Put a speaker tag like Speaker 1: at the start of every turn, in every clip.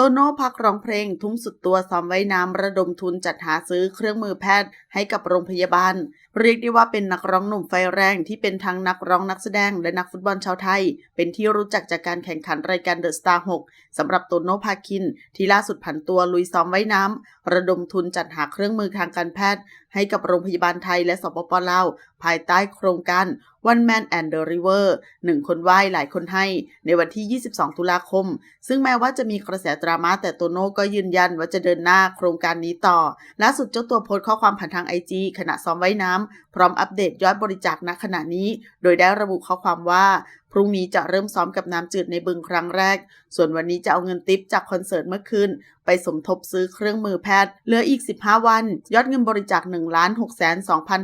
Speaker 1: โตโน่พักร้องเพลงทุ่มสุดตัวซ้อมไว้น้ำระดมทุนจัดหาซื้อเครื่องมือแพทย์ให้กับโรงพยาบาล เรียกได้ว่าเป็นนักร้องหนุ่มไฟแรงที่เป็นทั้งนักร้องนักแสดงและนักฟุตบอลชาวไทย เป็นที่รู้จักจากการแข่งขันรายการเดอะสตาร์6สำหรับโตโน่พาคิน ที่ล่าสุดผันตัวลุยซ้อมไว้น้ำระดมทุนจัดหาเครื่องมือทางการแพทย์ ให้กับโรงพยาบาลไทยและสปปลาวภายใต้โครงการ One Man and the River หนึ่งคนไหว้หลายคนให้ ในวันที่ 22 ตุลาคม ซึ่งแม้ว่าจะมีกระแสดราม่าแต่โตโน่ก็ยืนยันว่าจะเดินหน้าโครงการนี้ต่อ ล่าสุดเจ้าตัวโพสต์ข้อความผ่านทางไอจีขณะซ้อมว่ายน้ำ พร้อมอัปเดตยอดบริจาคณขณะนี้ โดยได้ระบุข้อความว่าพรุ่งนี้จะเริ่มซ้อมกับน้ำจืดในบึงครั้งแรก ส่วนวันนี้จะเอาเงินติปจากคอนเสิร์ตเมื่อคืนไปสมทบซื้อเครื่องมือแพทย์ เหลืออีก 15 วัน ยอดเงินบริจาค1 6 2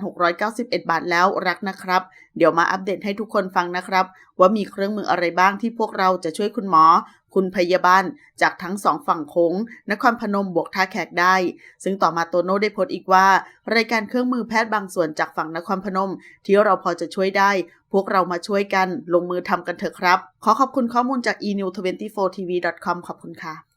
Speaker 1: 6 9 1 บาทแล้วรักนะครับ เดี๋ยวมาอัปเดตให้ทุกคนฟังนะครับ ว่ามีเครื่องมืออะไรบ้างที่พวกเราจะช่วยคุณหมอ คุณพยาบาลจากทั้งสองฝั่งโค้ง นครพนมบวกท่าแขกได้ ซึ่งต่อมาโตโน่ได้โพสต์อีกว่า รายการเครื่องมือแพทย์บางส่วนจากฝั่งนครพนม ที่เราพอจะช่วยได้ พวกเรามาช่วยกัน ลงมือทำกันเถอะครับ ขอขอบคุณข้อมูลจาก e-new24tv.com ขอบคุณค่ะ